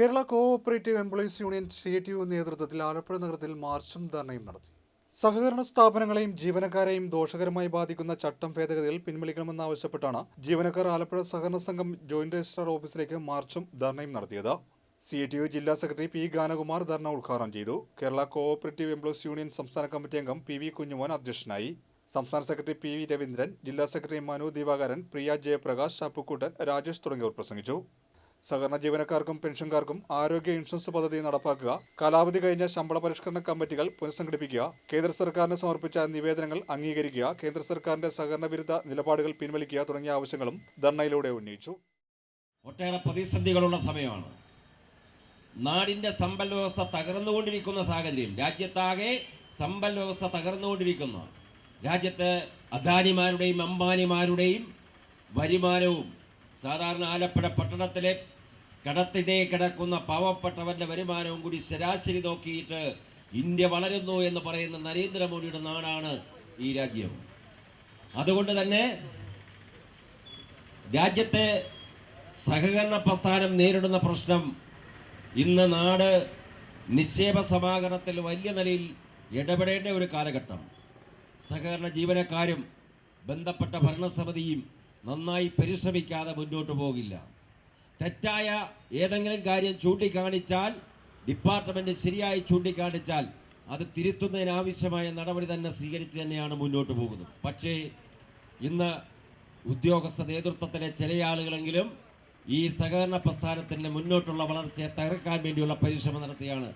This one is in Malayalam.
Kerala cooperative employees union C T U നേതൃത്വത്തിൽ ആലപ്പുഴ നഗരത്തിൽ മാർച്ചും ധർണയും നടത്തി. സഹകരണ സ്ഥാപനങ്ങളെയും ജീവനക്കാരെയും ദോഷകരമായി ബാധിക്കുന്ന ചട്ടം ഭേദഗതികൾ പിൻവലിക്കണമെന്നാവശ്യപ്പെട്ടാണ് ജീവനക്കാർ ആലപ്പുഴ സഹകരണ സംഘം ജോയിന്റ് രജിസ്ട്രാർ ഓഫീസിലേക്ക് മാർച്ചും ധർണയും നടത്തിയത്. സി ടി യു ജില്ലാ സെക്രട്ടറി പി ഗാനകുമാർ ധർണ ഉദ്ഘാടനം ചെയ്തു. കേരള കോഓപ്പറേറ്റീവ് എംപ്ലോയീസ് യൂണിയൻ സംസ്ഥാന കമ്മിറ്റി അംഗം പി വി കുഞ്ഞുമോൻ അധ്യക്ഷനായി. സംസ്ഥാന സെക്രട്ടറി പി വി രവീന്ദ്രൻ ജില്ലാ സെക്രട്ടറി മനു ദിവാകരൻ പ്രിയ ജയപ്രകാശ് അപ്പുക്കുട്ടൻ രാജേഷ് തുടങ്ങിയവർ പ്രസംഗിച്ചു. സഹകരണ ജീവനക്കാർക്കും പെൻഷൻകാർക്കും ആരോഗ്യ ഇൻഷുറൻസ് പദ്ധതി നടപ്പാക്കുക. കാലാവധി കഴിഞ്ഞ ശമ്പള പരിഷ്കരണ കമ്മിറ്റികൾ പുനഃസംഘടിപ്പിക്കുക. കേന്ദ്ര സർക്കാരിന് സമർപ്പിച്ച നിവേദനങ്ങൾ അംഗീകരിക്കുക. കേന്ദ്ര സർക്കാരിന്റെ സഹകരണ വിരുദ്ധ നിലപാടുകൾ പിൻവലിക്കുക തുടങ്ങിയ ആവശ്യങ്ങളും ധർണയിലൂടെ ഉന്നയിച്ചു. ഒട്ടേറെ പ്രതിസന്ധികളുള്ള സമയമാണ്. നാടിന്റെ സമ്പൽ വ്യവസ്ഥ തകർന്നുകൊണ്ടിരിക്കുന്ന സാഹചര്യം രാജ്യത്താകെ സമ്പൽ വ്യവസ്ഥ തകർന്നുകൊണ്ടിരിക്കുന്ന. രാജ്യത്ത് അദാനിമാരുടെയും അംബാനിമാരുടെയും വരുമാനവും സാധാരണ ആലപ്പുഴ പട്ടണത്തിലെ കടത്തിടെ കിടക്കുന്ന പാവപ്പെട്ടവന്റെ വരുമാനവും കൂടി ശരാശരി നോക്കിയിട്ട് ഇന്ത്യ വളരുന്നു എന്ന് പറയുന്ന നരേന്ദ്രമോദിയുടെ നാടാണ് ഈ രാജ്യം. അതുകൊണ്ട് തന്നെ രാജ്യത്തെ സഹകരണ പ്രസ്ഥാനം നേരിടുന്ന പ്രശ്നം ഇന്ന് നാട് നിക്ഷേപ സമാഹരണത്തിൽ വലിയ നിലയിൽ ഇടപെടേണ്ട ഒരു കാലഘട്ടം. സഹകരണ ജീവനക്കാരും ബന്ധപ്പെട്ട ഭരണസമിതിയും നന്നായി പരിശ്രമിക്കാതെ മുന്നോട്ട് പോകില്ല. തെറ്റായ ഏതെങ്കിലും കാര്യം ചൂണ്ടിക്കാണിച്ചാൽ ഡിപ്പാർട്ട്മെന്റ് ശരിയായി ചൂണ്ടിക്കാണിച്ചാൽ അത് തിരുത്തുന്നതിനാവശ്യമായ നടപടി തന്നെ സ്വീകരിച്ച് തന്നെയാണ് മുന്നോട്ട് പോകുന്നത്. പക്ഷേ ഇന്ന് ഉദ്യോഗസ്ഥ നേതൃത്വത്തിലെ ചില ആളുകളെങ്കിലും ഈ സഹകരണ പ്രസ്ഥാനത്തിന്റെ മുന്നോട്ടുള്ള വളർച്ചയെ തകർക്കാൻ വേണ്ടിയുള്ള പരിശ്രമം നടത്തിയാണ്